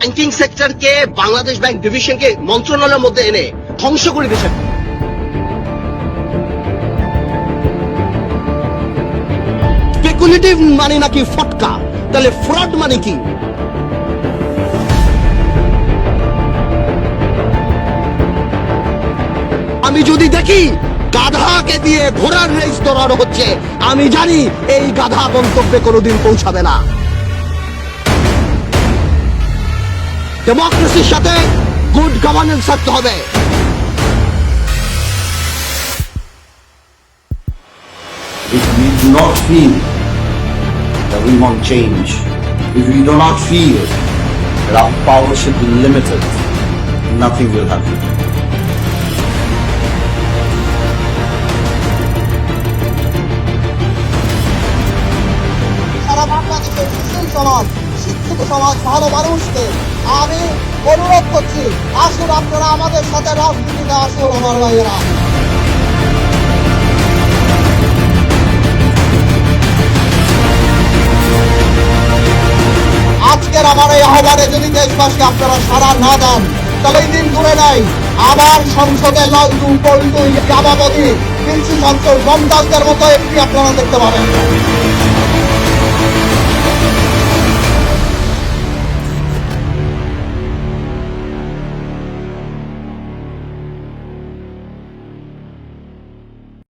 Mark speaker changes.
Speaker 1: Banking সেক্টরকে Bangladesh bank ডিভিশনকে মন্ত্রণালয়ের মধ্যে এনে ধ্বংস করে দিয়েছেন স্পেকুলেটিভ মানে নাকি ফটকা? তাহলে ফ্রড মানে কি? আমি যদি দেখি গাধাকে দিয়ে ঘোড়ার রেস দৌড়ানো হচ্ছে, আমি জানি এই গাধা গন্তব্যে কোনোদিন পৌঁছাবে না। ডেমোক্রেসির সাথে গুড গভর্নেন্স থাকতে হবে
Speaker 2: if we do not feel that we want change, if we do not feel that our power should be limited, nothing will happen.
Speaker 3: সারা বাংলাদেশের সুশীল সমাজ শিক্ষিত সমাজ ভালো মানুষকে আমি অনুরোধ করছি, আসুন আপনারা আমাদের সাথে রাজনীতিতে আসুন আমার ভাইয়েরা। আজকের আমার এই আহ্বানে যদি দেশবাসী আপনারা সারা না দেন, তাহলে এই দিন ধরে নাই আবার সংসদে ইয়াবাবতী পিন্সি সঞ্চল গমদাসদের মতো একটি আপনারা দেখতে পাবেন।